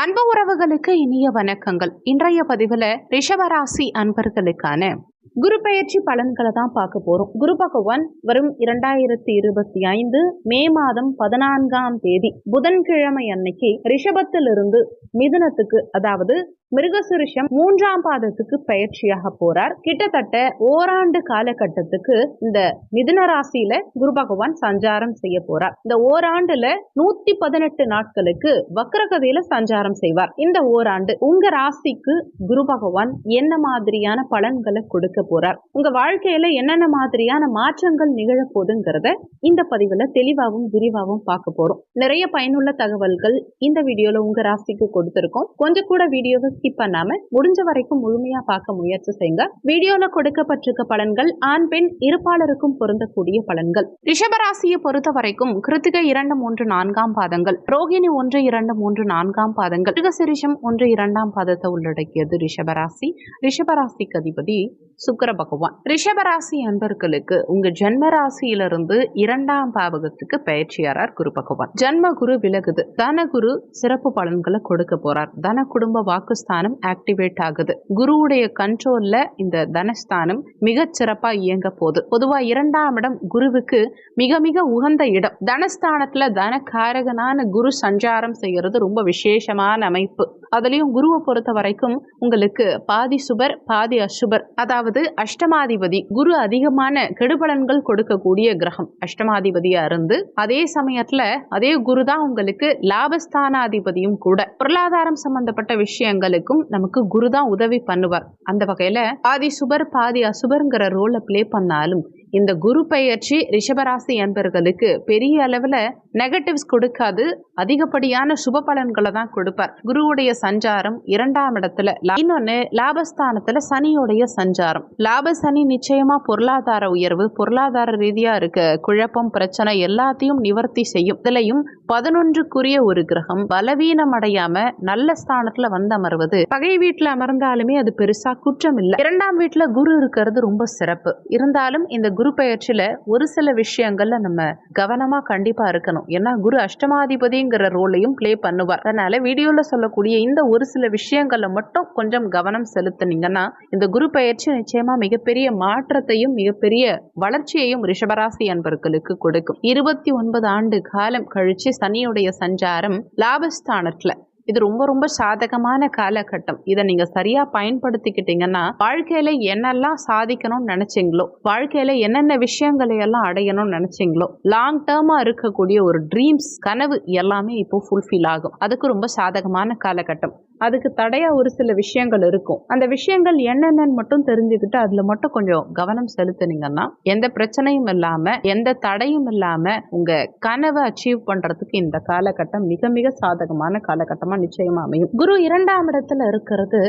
அன்பு உறவுகளுக்கு இனிய வணக்கங்கள். இன்றைய பதிவில் ரிஷபராசி அன்பர்களுக்கான குரு பெயர்ச்சி பலன்களை தான் பார்க்க போகிறோம் குரு பகவான் வரும் இரண்டாயிரத்தி இருபத்தி ஐந்து மே மாதம் பதினான்காம் தேதி புதன்கிழமை அன்னைக்கு ரிஷபத்திலிருந்து மிதுனத்துக்கு அதாவது மிருகசுரிஷம் மூன்றாம் பாதத்துக்கு பயிற்சியாக போறார். கிட்டத்தட்ட ஓராண்டு காலகட்டத்துக்கு இந்த மிதுன ராசியில குரு பகவான் சஞ்சாரம் செய்ய போறார். இந்த ஓராண்டுல நூத்தி பதினெட்டு நாட்களுக்கு வக்ரகதியில சஞ்சாரம் செய்வார். இந்த ஓராண்டு உங்க ராசிக்கு குரு பகவான் என்ன மாதிரியான பலன்களை கொடுக்க போறார். உங்க வாழ்க்கையில என்னென்ன மாதிரியான மாற்றங்கள் நிகழ போதுங்கிறத இந்த பதிவுல தெளிவாகவும் விரிவாகவும் பார்க்க போறோம். நிறைய பயனுள்ள தகவல்கள் இந்த வீடியோல உங்க ராசிக்கு கொடுத்திருக்கோம். கொஞ்சம் கூட வீடியோவை ஸ்கிப் பண்ணாம முடிஞ்ச வரைக்கும் முழுமையா பார்க்க முயற்சி செய்யுங்க. வீடியோல கொடுக்கப்பட்டிருக்க பலன்கள் ஆண் பெண் இருப்பாளருக்கும் பொருந்தக்கூடிய பலன்கள். ரிஷபராசியை பொறுத்த வரைக்கும் கிருத்திகை இரண்டு மூன்று நான்காம் பாதங்கள் ரோகிணி ஒன்று இரண்டு மூன்று நான்காம் பாதங்கள் மிருகசிரிஷம் ஒன்று இரண்டாம் பாதத்தை உள்ளடக்கியது ரிஷபராசி. ரிஷபராசிக்கு அதிபதி சுக்கர பகவான். ரிஷபராசி அன்பர்களுக்கு உங்க ஜென்ம ராசியிலிருந்து இரண்டாம் பாவகத்துக்கு பயிற்சியாரார் குரு பகவான். ஜன்ம குரு விலகுது. தன குரு சிறப்பு பலன்களை கொடுக்க போறார். தன குடும்ப வாக்குஸ்தானம் ஆக்டிவேட் ஆகுது. குருவுடைய கண்ட்ரோல்ல இந்த தனஸ்தானம் மிக சிறப்பா இயங்க போகுது. பொதுவா இரண்டாம் இடம் குருவுக்கு மிக மிக உகந்த இடம். தனஸ்தானத்துல தனக்காரகனான குரு சஞ்சாரம் செய்யறது ரொம்ப விசேஷமான அமைப்பு. அதுலேயும் குருவை பொறுத்த வரைக்கும் உங்களுக்கு பாதி சுபர் பாதி அசுபர். அதாவது அஷ்டமாதிபதி குரு அதிகமான கெடுபலன்கள் கொடுக்கக்கூடிய கிரகம். அஷ்டமாதிபதியா இருந்து அதே சமயத்துல அதே குரு தான் உங்களுக்கு லாபஸ்தானாதிபதியும் கூட. பொருளாதாரம் சம்பந்தப்பட்ட விஷயங்களுக்கும் நமக்கு குரு தான் உதவி பண்ணுவார். அந்த வகையில பாதி சுபர் பாதி அசுபர்ங்கிற ரோலை ப்ளே பண்ணாலும் இந்த குரு பெயர்ச்சி ரிஷபராசி அன்பர்களுக்கு பெரிய அளவில் நெகட்டிவ்ஸ் கொடுக்காது. அதிகப்படியான சுப பலன்களை தான் கொடுப்பார். குருவுடைய சஞ்சாரம் இரண்டாம் இடத்துல இன்னொன்று லாபஸ்தானத்துல சனியுடைய சஞ்சாரம். லாப சனி நிச்சயமா பொருளாதார உயர்வு பொருளாதார ரீதியா இருக்க குழப்பம் பிரச்சனை எல்லாத்தையும் நிவர்த்தி செய்யும். இதுலையும் பதினொன்றுக்குரிய ஒரு கிரகம் பலவீனம் அடையாம நல்ல ஸ்தானத்துல வந்து அமர்வது பகை வீட்டில் அமர்ந்தாலுமே அது பெருசா குற்றம் இல்லை. இரண்டாம் வீட்டில் குரு இருக்கிறது ரொம்ப சிறப்பு. இருந்தாலும் இந்த குரு பெயர்ச்சியில ஒரு சில விஷயங்கள்ல நம்ம கவனமா கண்டிப்பா இருக்கணும். ஏன்னா குரு அஷ்டமாதிபதிங்கிற ரோலையும் ப்ளே பண்ணுவார். அதனால வீடியோல சொல்லக்கூடிய இந்த ஒரு சில விஷயங்கள்ல மட்டும் கொஞ்சம் கவனம் செலுத்துனீங்கன்னா இந்த குரு பயிற்சி நிச்சயமா மிகப்பெரிய மாற்றத்தையும் மிகப்பெரிய வளர்ச்சியையும் ரிஷபராசி அன்பர்களுக்கு கொடுக்கும். இருபத்தி ஒன்பது ஆண்டு காலம் கழிச்சு சனியுடைய சஞ்சாரம் லாபஸ்தானத்துல. இது ரொம்ப ரொம்ப சாதகமான காலகட்டம். இதை நீங்க சரியா பயன்படுத்திக்கிட்டீங்கன்னா வாழ்க்கையில என்னெல்லாம் சாதிக்கணும்னு நினைச்சீங்களோ வாழ்க்கையில என்னென்ன விஷயங்களை எல்லாம் அடையணும்னு நினைச்சீங்களோ லாங் டேர்மா இருக்கக்கூடிய ஒரு ட்ரீம்ஸ் கனவு எல்லாமே இப்போ ஃபுல்ஃபில் ஆகும். அதுக்கு ரொம்ப சாதகமான காலகட்டம். அதுக்கு தடையாக ஒரு சில விஷயங்கள் இருக்கும். அந்த விஷயங்கள் என்னென்னு மட்டும் தெரிஞ்சுக்கிட்டு அதில் மட்டும் கொஞ்சம் கவனம் செலுத்தினீங்கன்னா எந்த பிரச்சனையும் இல்லாமல் எந்த தடையும் இல்லாமல் உங்கள் கனவை அச்சீவ் பண்ணுறதுக்கு இந்த காலகட்டம் மிக மிக சாதகமான காலகட்டமாக நிச்சயமாக அமையும். குரு இரண்டாம் இடத்துல இருக்கிறது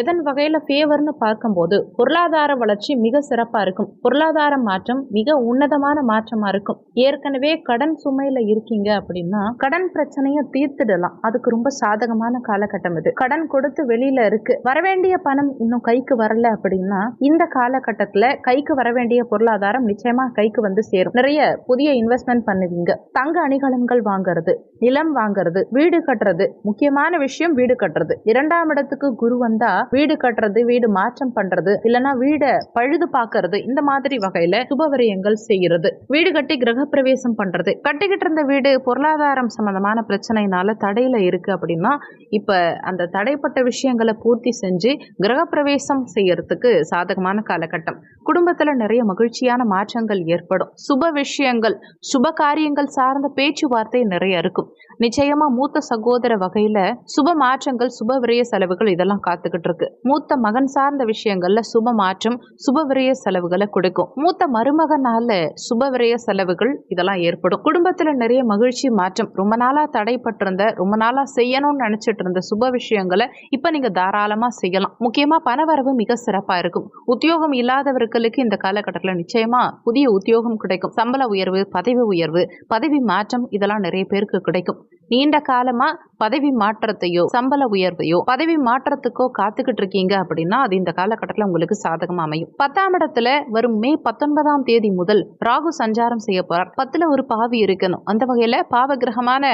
எதன் வகையில் ஃபேவர்னு பார்க்கும்போது பொருளாதார வளர்ச்சி மிக சிறப்பாக இருக்கும். பொருளாதார மாற்றம் மிக உன்னதமான மாற்றமாக இருக்கும். ஏற்கனவே கடன் சுமையில் இருக்கீங்க அப்படின்னா கடன் பிரச்சனையை தீர்த்துடலாம். அதுக்கு ரொம்ப சாதகமான காலகட்டம் இது. கடன் கொடுத்து வெளியில இருக்கு. வரவேண்டிய பணம் இன்னும் கைக்கு வரல அப்படின்னா இந்த காலகட்டத்துல கைக்கு வரவேண்டிய பொருளாதாரம் நிச்சயமா கைக்கு வந்து சேரும். நிறைய புதிய இன்வெஸ்ட்மெண்ட் பண்ணுவீங்க. தங்க அணிகலன்கள் வாங்குறது நிலம் வாங்குறது வீடு கட்டுறது முக்கியமான விஷயம் வீடு கட்டுறது. இரண்டாம் இடத்துக்கு குரு வந்தா வீடு கட்டுறது வீடு மாற்றம் பண்றது இல்லைன்னா வீடை பழுது பார்க்கறது இந்த மாதிரி வகையில சுபவரியங்கள் செய்யறது. வீடு கட்டி கிரக பிரவேசம் பண்றது. கட்டிக்கிட்டு இருந்த வீடு பொருளாதாரம் சம்பந்தமான பிரச்சனைனால தடையில இருக்கு அப்படின்னா இப்ப அந்த தடைப்பட்ட விஷயங்களை பூர்த்தி செஞ்சு கிரகப்பிரவேசம் செய்யறதுக்கு சாதகமான காலகட்டம். குடும்பத்துல நிறைய மகிழ்ச்சியான மாற்றங்கள் ஏற்படும். சுப விஷயங்கள் சுப காரியங்கள் சார்ந்த பேச்சுவார்த்தை நிறைய இருக்கும். நிச்சயமா மூத்த சகோதர வகையில சுப மாற்றங்கள் சுப விரய செலவுகள் இதெல்லாம் காத்துக்கிட்டு இருக்கு. மூத்த மகன் சார்ந்த விஷயங்கள்ல சுப மாற்றம் சுப விரய செலவுகளை கொடுக்கும். மூத்த மருமகனால சுப விரய செலவுகள் இதெல்லாம் ஏற்படும். குடும்பத்துல நிறைய மகிழ்ச்சி மாற்றம். ரொம்ப நாளா தடைப்பட்டிருந்த ரொம்ப நாளா செய்யணும்னு நினைச்சிட்டு இருந்த சுப விஷயம் விஷயங்களை இப்போ நீங்கள் தாராளமாக செய்யலாம். முக்கியமாக பணவரவு மிக சிறப்பாக இருக்கும். உத்தியோகம் இல்லாதவர்களுக்கு இந்த காலகட்டத்தில் நிச்சயமாக புதிய உத்தியோகம் கிடைக்கும். சம்பள உயர்வு பதவி உயர்வு பதவி மாற்றம் இதெல்லாம் நிறைய பேருக்கு கிடைக்கும். நீண்ட காலமா பதவி மாற்றத்தையோ சம்பள உயர்வையோ பதவி மாற்றத்துக்கோ காத்துக்கிட்டு இருக்கீங்க அப்படின்னா அது இந்த காலகட்டத்தில் உங்களுக்கு சாதகமா அமையும். பத்தாம் இடத்துல வரும் மே பத்தொன்பதாம் தேதி முதல் ராகு சஞ்சாரம் செய்ய போறார். பத்துல ஒரு பாவி இருக்கணும். அந்த வகையில பாவ கிரகமான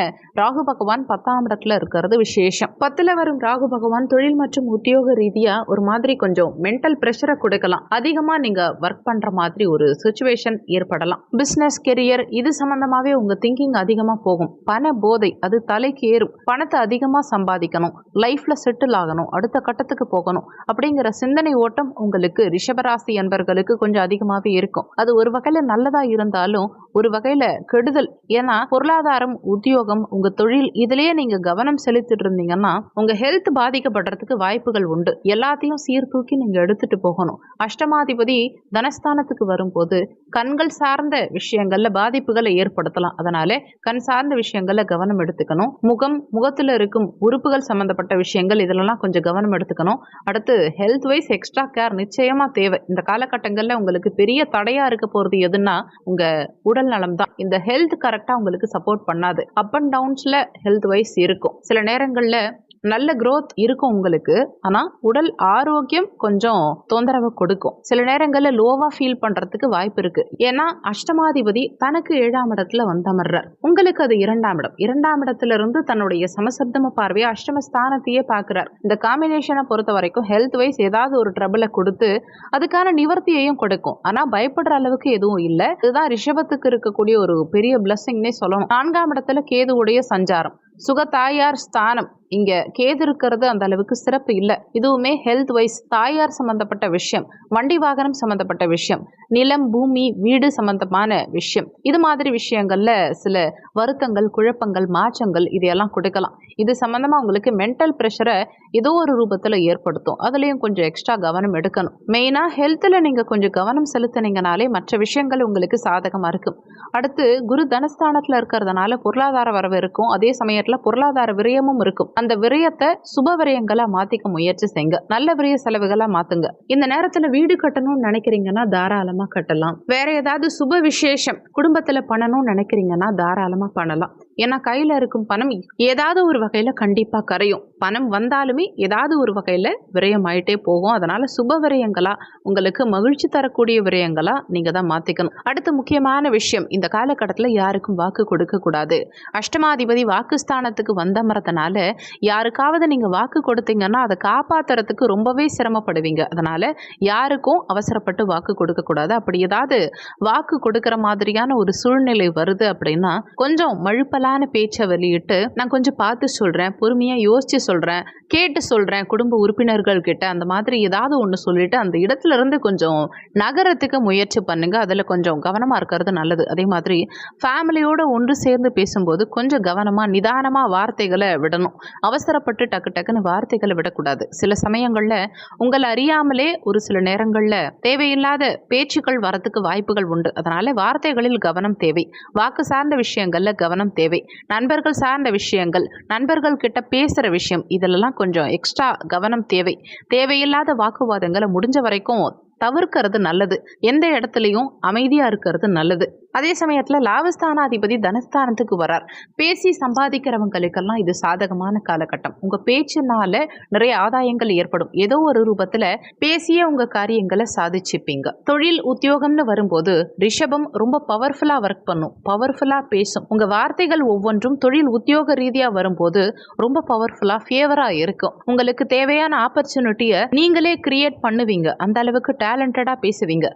ராகு பகவான் பத்தாம் இடத்துல இருக்கிறது விசேஷம். பத்துல வரும் ராகு பகவான் தொழில் மற்றும் உத்தியோக ரீதியா ஒரு மாதிரி கொஞ்சம் மென்டல் ப்ரெஷரை கொடுக்கலாம். அதிகமா நீங்க ஒர்க் பண்ற மாதிரி ஒரு சுச்சுவேஷன் ஏற்படலாம். பிசினஸ் கெரியர் இது சம்பந்தமாவே உங்க திங்கிங் அதிகமா போகும். பண போதை அது தலைக்கு ஏறும். பணத்தை அதிகமாக சம்பாதிக்கணும். லைஃப்பில் செட்டில் ஆகணும். அடுத்த கட்டத்துக்கு போகணும். அப்படிங்கிற சிந்தனை ஓட்டம் உங்களுக்கு ரிஷபராசி என்பர்களுக்கு கொஞ்சம் அதிகமாகவே இருக்கும். அது ஒரு வகையில் நல்லதாக இருந்தாலும் ஒரு வகையில் கெடுதல். ஏன்னா பொருளாதாரம் உத்தியோகம் உங்கள் தொழில் இதுலயே நீங்கள் கவனம் செலுத்திட்டு இருந்தீங்கன்னா உங்கள் ஹெல்த் பாதிக்கப்படுறதுக்கு வாய்ப்புகள் உண்டு. எல்லாத்தையும் சீர்தூக்கி நீங்கள் எடுத்துட்டு போகணும். அஷ்டமாதிபதி தனஸ்தானத்துக்கு வரும்போது கண்கள் சார்ந்த விஷயங்கள்ல பாதிப்புகளை ஏற்படுத்தலாம். அதனால கண் சார்ந்த விஷயங்கள்ல கவனம் எடுத்துக்கணும். முகம் முகத்துல இருக்கும் உறுப்புகள் சம்பந்தப்பட்ட விஷயங்கள் இதெல்லாம் கொஞ்சம் கவனம் எடுத்துக்கணும். அடுத்து ஹெல்த் வைஸ் எக்ஸ்ட்ரா கேர் நிச்சயமா தேவை. இந்த காலகட்டங்கள்ல உங்களுக்கு பெரிய தடையா இருக்க போறது எதுன்னா உங்க உடல் நலம் தான். இந்த ஹெல்த் கரெக்டா உங்களுக்கு சப்போர்ட் பண்ணாது. அப் அண்ட் டவுன்ஸ்ல ஹெல்த் வைஸ் இருக்கும். சில நேரங்கள்ல நல்ல க்ரோத் இருக்கும் உங்களுக்கு. ஆனால் உடல் ஆரோக்கியம் கொஞ்சம் தொந்தரவு கொடுக்கும். சில நேரங்களில் லோவாக ஃபீல் பண்ணுறதுக்கு வாய்ப்பு இருக்கு. ஏன்னா அஷ்டமாதிபதி தனக்கு ஏழாம் இடத்துல வந்தமர்றார். உங்களுக்கு அது இரண்டாம் இடம். இரண்டாம் இடத்துல இருந்து தன்னுடைய சமசப்தம பார்வையை அஷ்டம ஸ்தானத்தையே பார்க்குறார். இந்த காம்பினேஷனை பொறுத்த வரைக்கும் ஹெல்த் வைஸ் ஏதாவது ஒரு ட்ரபிளை கொடுத்து அதுக்கான நிவர்த்தியையும் கொடுக்கும். ஆனால் பயப்படுற அளவுக்கு எதுவும் இல்லை. இதுதான் ரிஷபத்துக்கு இருக்கக்கூடிய ஒரு பெரிய பிளஸ்ஸிங்னே சொல்லணும். நான்காம் இடத்துல கேதுவுடைய சஞ்சாரம். சுகத்தாயார் ஸ்தானம். இங்கே கேது இருக்கிறது அந்த அளவுக்கு சிறப்பு இல்லை. இதுவுமே ஹெல்த் வைஸ் தாயார் சம்பந்தப்பட்ட விஷயம் வண்டி வாகனம் சம்பந்தப்பட்ட விஷயம் நிலம் பூமி வீடு சம்பந்தமான விஷயம். இது மாதிரி விஷயங்கள்ல சில வருத்தங்கள் குழப்பங்கள் மாற்றங்கள் இதையெல்லாம் கொடுக்கலாம். இது சம்பந்தமா உங்களுக்கு மென்டல் ப்ரெஷரை ஏதோ ஒரு ரூபத்தில் ஏற்படுத்தும். அதுலேயும் கொஞ்சம் எக்ஸ்ட்ரா கவனம் எடுக்கணும். மெயினாக ஹெல்த்தில் நீங்கள் கொஞ்சம் கவனம் செலுத்தினீங்கனாலே மற்ற விஷயங்கள் உங்களுக்கு சாதகமாக இருக்கும். அடுத்து குரு தனஸ்தானத்தில் இருக்கிறதுனால பொருளாதார வரவு இருக்கும். அதே சமயத்தில் பொருளாதார விரயமும் இருக்கும். அந்த விரயத்தை சுப விரயங்களாக மாற்றிக்க முயற்சி செய்யுங்க. நல்ல விரய செலவுகளாக மாற்றுங்க இந்த நேரத்தில் வீடு கட்டணும்னு நினைக்கிறீங்கன்னா தாராளமாக கட்டலாம். வேற ஏதாவது சுப விசேஷம் குடும்பத்தில் பண்ணணும்னு நினைக்கிறீங்கன்னா தாராளமாக பண்ணலாம். ஏன்னா கையில் இருக்கும் பணம் ஏதாவது ஒரு வகையில் கண்டிப்பாக கரையும். பணம் வந்தாலுமே ஏதாவது ஒரு வகையில விரயம் ஆயிட்டே போகும். அதனால சுப விரயங்களா உங்களுக்கு மகிழ்ச்சி தரக்கூடிய விரயங்களா நீங்க தான் மாத்திக்கணும். அடுத்த முக்கியமான விஷயம் இந்த காலகட்டத்துல யாருக்கும் வாக்கு கொடுக்க கூடாது. அஷ்டமாதிபதி வாக்குஸ்தானத்துக்கு வந்தமரத்தினால யாருக்காவது நீங்க வாக்கு கொடுத்தீங்கன்னா அதை காப்பாத்துறதுக்கு ரொம்பவே சிரமப்படுவீங்க. அதனால யாருக்கும் அவசரப்பட்டு வாக்கு கொடுக்க கூடாது. அப்படி ஏதாவது வாக்கு கொடுக்கிற மாதிரியான ஒரு சூழ்நிலை வருது அப்படின்னா கொஞ்சம் மழுப்பலான பேச்சை வெளியிட்டு நான் கொஞ்சம் பார்த்து சொல்றேன் பொறுமையா யோசிச்சு சொல்றேன் கேட்டு சொல்றேன் குடும்ப உறுப்பினர்கள் கிட்ட அந்த மாதிரி ஏதாவது ஒன்று சொல்லிட்டு அந்த இடத்துல இருந்து கொஞ்சம் நகரத்துக்கு முயற்சி பண்ணுங்க. அதில் கொஞ்சம் கவனமாக இருக்கிறது நல்லது. அதே மாதிரி ஃபேமிலியோடு ஒன்று சேர்ந்து பேசும்போது கொஞ்சம் கவனமாக நிதானமாக வார்த்தைகளை விடணும். அவசரப்பட்டு டக்கு டக்குன்னு வார்த்தைகளை விடக்கூடாது. சில சமயங்களில் உங்களை அறியாமலே ஒரு சில நேரங்களில் தேவையில்லாத பேச்சுக்கள் வரத்துக்கு வாய்ப்புகள் உண்டு. அதனால வார்த்தைகளில் கவனம் தேவை. வாக்கு சார்ந்த விஷயங்கள்ல கவனம் தேவை. நண்பர்கள் சார்ந்த விஷயங்கள் நண்பர்கள் கிட்ட பேசுகிற விஷயம் இதிலெல்லாம் கொஞ்சம் எக்ஸ்ட்ரா கவனம் தேவை. தேவையில்லாத வாக்குவாதங்களை முடிஞ்ச வரைக்கும் தவிர்க்கிறது நல்லது. எந்த இடத்துலையும் அமைதியாக இருக்கிறது நல்லது. அதே சமயத்தில் லாபஸ்தானாதிபதி தனஸ்தானத்துக்கு வரார் பேசி சம்பாதிக்கிறவங்களுக்கெல்லாம் இது சாதகமான காலகட்டம். உங்கள் பேச்சுனால நிறைய ஆதாயங்கள் ஏற்படும். ஏதோ ஒரு ரூபத்தில் பேசிய உங்கள் காரியங்களை சாதிச்சுப்பீங்க. தொழில் உத்தியோகம்னு வரும்போது ரிஷபம் ரொம்ப பவர்ஃபுல்லாக ஒர்க் பண்ணும். பவர்ஃபுல்லாக பேசும். உங்கள் வார்த்தைகள் ஒவ்வொன்றும் தொழில் உத்தியோக ரீதியாக வரும்போது ரொம்ப பவர்ஃபுல்லாக ஃபேவராக இருக்கும். உங்களுக்கு தேவையான ஆப்பர்ச்சுனிட்டியை நீங்களே கிரியேட் பண்ணுவீங்க. அந்த அளவுக்கு டேலண்டடாக பேசுவீங்க.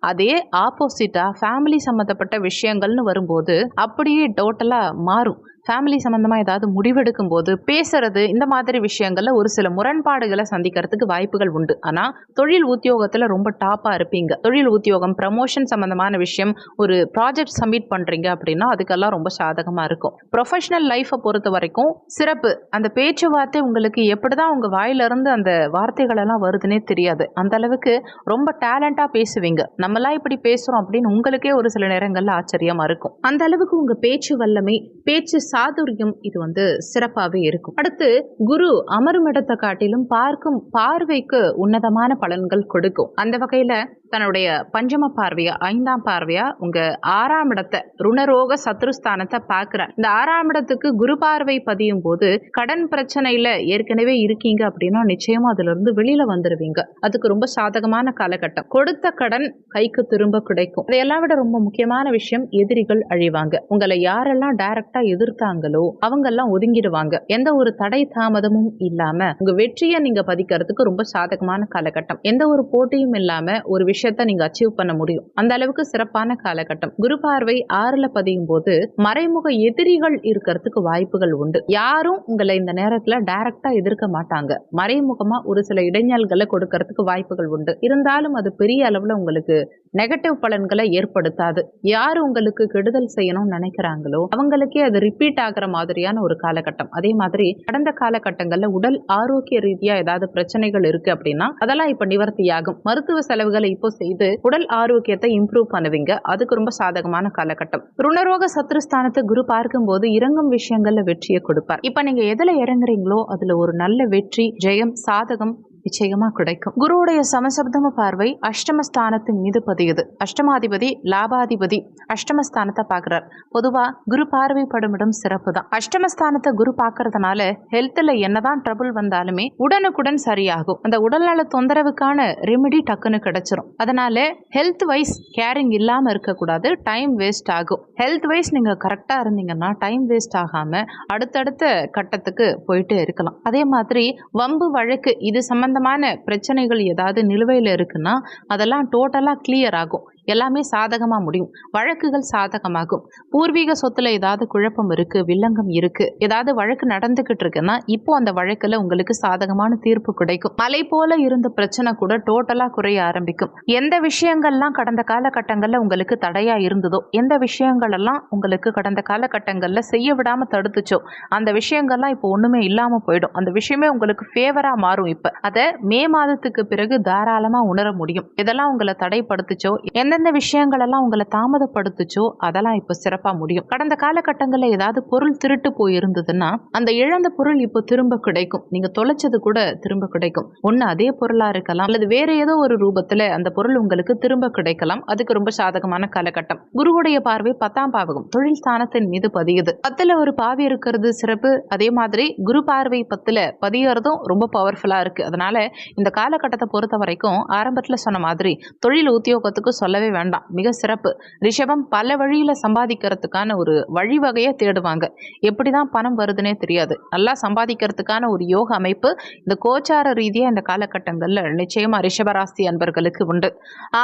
அதே ஆப்போசிட்டாக ஃபேமிலி சம்மந்தப்பட்ட விஷயங்கள்னு வரும்போது அப்படியே டோட்டலாக மாறும். ஃபேமிலி சம்மந்தமாக ஏதாவது முடிவெடுக்கும் போது பேசுறது இந்த மாதிரி விஷயங்களில் ஒரு சில முரண்பாடுகளை சந்திக்கிறதுக்கு வாய்ப்புகள் உண்டு. ஆனால் தொழில் உத்தியோகத்தில் ரொம்ப டாப்பாக இருப்பீங்க. தொழில் உத்தியோகம் ப்ரமோஷன் சம்மந்தமான விஷயம் ஒரு ப்ராஜெக்ட் சப்மிட் பண்ணுறீங்க அப்படின்னா அதுக்கெல்லாம் ரொம்ப சாதகமாக இருக்கும். ப்ரொஃபஷனல் லைஃப்பை பொறுத்த வரைக்கும் சிறப்பு. அந்த பேச்சுவார்த்தை உங்களுக்கு எப்படி தான் உங்கள் வாயிலிருந்து அந்த வார்த்தைகளெல்லாம் வருதுன்னே தெரியாது. அந்த அளவுக்கு ரொம்ப டேலண்டாக பேசுவீங்க. நம்மளாம் இப்படி பேசுகிறோம் அப்படின்னு உங்களுக்கே ஒரு சில நேரங்களில் ஆச்சரியமாக இருக்கும். அந்த அளவுக்கு உங்கள் பேச்சு வல்லமை பேச்சு சாதுரியம் இது வந்து சிறப்பாகவே இருக்கும். அடுத்து குரு அமரும் இடத்தை காட்டிலும் பார்க்கும் பார்வைக்கு உன்னதமான பலன்கள் கொடுக்கும். அந்த வகையில தன்னுடைய பஞ்சம பார்வையா ஐந்தாம் பார்வையா உங்க ஆறாம் இடத்தை ருணரோக சத்ருஸ்தானத்தை பார்க்கிறார். இந்த ஆறாம் இடத்துக்கு குரு பார்வை பதியும் போது கடன் பிரச்சனையில ஏற்கனவே இருக்கீங்க அப்படின்னா நிச்சயமா அதுல இருந்து வெளியில வந்துருவீங்க. அதுக்கு ரொம்ப சாதகமான காலகட்டம். கொடுத்த கடன் கைக்கு திரும்ப கிடைக்கும். அதையெல்லாம் விட ரொம்ப முக்கியமான விஷயம் எதிரிகள் அழிவாங்க. உங்களை யாரெல்லாம் டைரக்டா எதிர்த்தாங்களோ அவங்க எல்லாம் ஒதுங்கிடுவாங்க. எந்த ஒரு தடை தாமதமும் இல்லாம உங்க வெற்றியை நீங்க பதிக்கிறதுக்கு ரொம்ப சாதகமான காலகட்டம். எந்த ஒரு போட்டியும் இல்லாம ஒரு விஷயம் விஷயத்த நீங்க அச்சீவ் பண்ண முடியும். அந்த அளவுக்கு சிறப்பான காலகட்டம். குரு பார்வை ஆறுல பதியும் போது மறைமுக எதிரிகள் இருக்கிறதுக்கு வாய்ப்புகள் உண்டு. யாரும் உங்களை இந்த நேரத்துல டைரக்டா எதிர்க்க மாட்டாங்க. மறைமுகமா ஒரு சில இடைஞ்சல்களை கொடுக்கறதுக்கு வாய்ப்புகள் உண்டு. இருந்தாலும் அது பெரிய அளவுல உங்களுக்கு நெகட்டிவ் பலன்களை ஏற்படுத்தாது. யார் உங்களுக்கு கெடுதல் செய்யணும்னு நினைக்கிறாங்களோ அவங்களுக்கே அது ரிப்பீட் ஆகிற மாதிரியான ஒரு காலகட்டம். அதே மாதிரி கடந்த காலகட்டங்கள்ல உடல் ஆரோக்கிய ரீதியா ஏதாவது பிரச்சனைகள் இருக்கு அப்படின்னா அதெல்லாம் இப்ப நிவர்த்தியாகும் மருத்துவ செலவுகளை இப்போ செய்து உடல் ஆரோக்கியத்தை இம்ப்ரூவ் பண்ணுவீங்க. அதுக்கு ரொம்ப சாதகமான காலகட்டம். ருணரோக சத்ருஸ்தானத்தை குரு பார்க்கும்போது இறங்கும் விஷயங்கள்ல வெற்றியை கொடுப்பார். இப்ப நீங்க எதுல இறங்குறீங்களோ அதுல ஒரு நல்ல வெற்றி ஜெயம் சாதகம் நிச்சயமா கிடைக்கும். குருவுடைய சமசப்தம பார்வை அஷ்டமஸ்தானத்தின் மீது பதியுது. அஷ்டமாதிபதி லாபாதிபதி அஷ்டமஸ்தானத்தை பார்க்கிறார். பொதுவா குரு பார்வைப்படும் இடம் சிறப்பு தான் அஷ்டமஸ்தானத்தை குரு பார்க்கறதுனால ஹெல்த்ல என்னதான் ட்ரபுள் வந்தாலுமே உடனுக்குடன் சரியாகும். அந்த உடல்நல தொந்தரவுக்கான ரெமெடி டக்குன்னு கிடைச்சிரும். அதனால ஹெல்த் வைஸ் கேரிங் இல்லாம இருக்கக்கூடாது. டைம் வேஸ்ட் ஆகும். ஹெல்த் வைஸ் நீங்க கரெக்டா இருந்தீங்கன்னா டைம் வேஸ்ட் ஆகாம அடுத்தடுத்த கட்டத்துக்கு போயிட்டு இருக்கலாம். அதே மாதிரி வம்பு வழக்கு இது சம்பந்தமான பிரச்சனைகள் ஏதாவது நிலுவையில் இருக்குன்னா அதெல்லாம் டோட்டலாக கிளியர் ஆகும். எல்லாமே சாதகமாக முடியும். வழக்குகள் சாதகமாகும். பூர்வீக சொத்தில் ஏதாவது குழப்பம் இருக்குது வில்லங்கம் இருக்குது ஏதாவது வழக்கு நடந்துக்கிட்டு இருக்குன்னா இப்போ அந்த வழக்கில் உங்களுக்கு சாதகமான தீர்ப்பு கிடைக்கும். மலை போல இருந்த பிரச்சனை கூட டோட்டலாக குறைய ஆரம்பிக்கும். எந்த விஷயங்கள்லாம் கடந்த காலகட்டங்களில் உங்களுக்கு தடையா இருந்ததோ எந்த விஷயங்களெல்லாம் உங்களுக்கு கடந்த காலகட்டங்களில் செய்ய விடாமல் தடுத்துச்சோ அந்த விஷயங்கள்லாம் இப்போ ஒன்றுமே இல்லாமல் போயிடும். அந்த விஷயமே உங்களுக்கு ஃபேவராக மாறும் இப்போ. அதை மே மாதத்துக்கு பிறகு தாராளமாக உணர முடியும். இதெல்லாம் உங்களை தடைப்படுத்துச்சோ எந்தெந்த விஷயங்கள் எல்லாம் உங்களை தாமதப்படுத்துச்சோ அதெல்லாம் இப்போ சிறப்பாக முடியும். கடந்த காலகட்டங்களில் ஏதாவது பொருள் திருட்டு போயிருந்ததுன்னா அந்த இழந்த பொருள் இப்போ திரும்ப கிடைக்கும். நீங்க தொலைச்சது கூட திரும்ப கிடைக்கும். ஒன்று அதே பொருளா இருக்கலாம் அல்லது வேற ஏதோ ஒரு ரூபத்துல அந்த பொருள் உங்களுக்கு திரும்ப கிடைக்கலாம். அதுக்கு ரொம்ப சாதகமான காலகட்டம். குருவுடைய பார்வை பத்தாம் பாவகம் தொழில் ஸ்தானத்தின் மீது பதியுது. பத்துல ஒரு பாவி இருக்கிறது சிறப்பு. அதே மாதிரி குரு பார்வை பத்துல பதியறதும் ரொம்ப பவர்ஃபுல்லா இருக்கு. அதனால இந்த காலகட்டத்தை பொறுத்த வரைக்கும் ஆரம்பத்துல சொன்ன மாதிரி தொழில் உத்தியோகத்துக்கு சொல்ல சொல்லவே வேண்டாம். மிக சிறப்பு. ரிஷபம் பல வழியில் சம்பாதிக்கிறதுக்கான ஒரு வழிவகையை தேடுவாங்க. எப்படி தான் பணம் வருதுன்னே தெரியாது. நல்லா சம்பாதிக்கிறதுக்கான ஒரு யோக அமைப்பு இந்த கோச்சார ரீதியாக இந்த காலகட்டங்களில் நிச்சயமாக ரிஷபராசி அன்பர்களுக்கு உண்டு.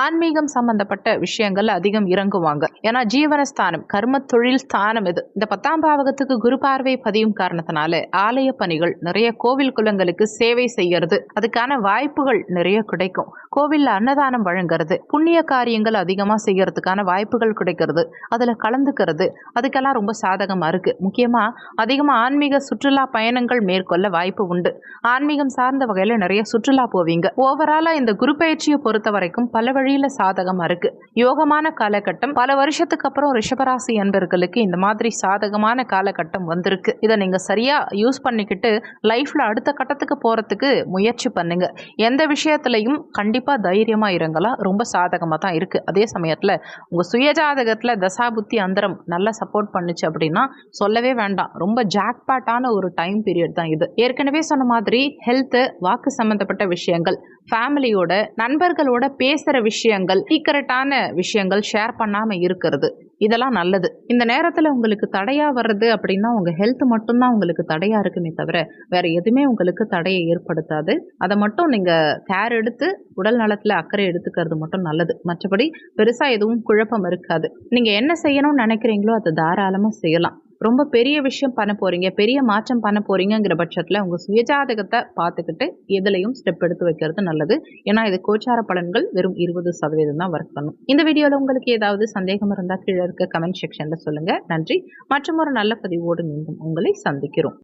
ஆன்மீகம் சம்பந்தப்பட்ட விஷயங்கள் அதிகம் இறங்குவாங்க. ஏன்னா ஜீவனஸ்தானம் கர்ம தொழில் ஸ்தானம் இது. இந்த பத்தாம் பாவகத்துக்கு குரு பார்வை பதியும் காரணத்தினால ஆலய பணிகள் நிறைய கோவில் குலங்களுக்கு சேவை செய்யறது. அதுக்கான வாய்ப்புகள் நிறைய கிடைக்கும். கோவில்ல அன்னதானம் வழங்குறது புண்ணிய காரியங்கள் அதிகமாக செய்யறதுக்கான வாய்ப்புகள் கிடைக்கிறது. அதில் கலந்துக்கிறது. அதுக்கெல்லாம் ரொம்ப சாதகமாக இருக்கு. முக்கியமாக அதிகமாக ஆன்மீக சுற்றுலா பயணங்கள் மேற்கொள்ள வாய்ப்பு உண்டு. ஆன்மீகம் சார்ந்த வகையில் நிறைய சுற்றுலா போவீங்க. ஓவராலாக இந்த குரு பயிற்சியை பொறுத்த வரைக்கும் பல வழியில் சாதகமாக இருக்கு. யோகமான காலகட்டம். பல வருஷத்துக்கு அப்புறம் ரிஷபராசி என்பர்களுக்கு இந்த மாதிரி சாதகமான காலகட்டம் வந்திருக்கு. இதை நீங்கள் சரியாக யூஸ் பண்ணிக்கிட்டு லைஃப்பில் அடுத்த கட்டத்துக்கு போகிறதுக்கு முயற்சி பண்ணுங்க. எந்த விஷயத்துலையும் கண்டிப்பாக தைரியமாக இருங்களா ரொம்ப சாதகமாக தான் இருக்குது அதே சமயத்தில் உங்கள் சுயஜாதகத்தில் தசாபுத்தி அந்தரம் நல்லா சப்போர்ட் பண்ணுச்சு அப்படின்னா சொல்லவே வேண்டாம். ரொம்ப ஜாக்பாட்டான ஒரு டைம் பீரியட் தான் இது. ஏற்கனவே சொன்ன மாதிரி ஹெல்த்து வாக்கு சம்மந்தப்பட்ட விஷயங்கள் ஃபேமிலியோட நண்பர்களோட பேசுகிற விஷயங்கள் சீக்கிரட்டான விஷயங்கள் ஷேர் பண்ணாமல் இருக்கிறது. இதெல்லாம் நல்லது. இந்த நேரத்தில் உங்களுக்கு தடையாக வர்றது அப்படின்னா உங்கள் ஹெல்த் மட்டும்தான் உங்களுக்கு தடையாக இருக்குமே தவிர வேறு எதுவுமே உங்களுக்கு தடையை ஏற்படுத்தாது. அதை மட்டும் நீங்கள் கேர் எடுத்து உடல் நலத்தில் அக்கறை எடுத்துக்கிறது மட்டும் நல்லது. மற்றபடி பெருசாக எதுவும் குழப்பம் இருக்காது. நீங்கள் என்ன செய்யணும்னு நினைக்கிறீங்களோ அதை தாராளமாக செய்யலாம். ரொம்ப பெரிய விஷயம் பண்ண போறீங்க பெரிய மாற்றம் பண்ண போறீங்கிற பட்சத்தில் உங்கள் சுயஜாதகத்தை பார்த்துக்கிட்டு எதுலையும் ஸ்டெப் எடுத்து வைக்கிறது நல்லது. ஏன்னா இது கோச்சார பலன்கள் வெறும் இருபது சதவீதம் தான் ஒர்க் பண்ணும். இந்த வீடியோவில் உங்களுக்கு ஏதாவது சந்தேகம் இருந்தால் கீழே இருக்க கமெண்ட் செக்ஷனில் சொல்லுங்கள் நன்றி. மற்றும் ஒரு நல்ல பதிவோடு மீண்டும் உங்களை சந்திக்கிறோம்.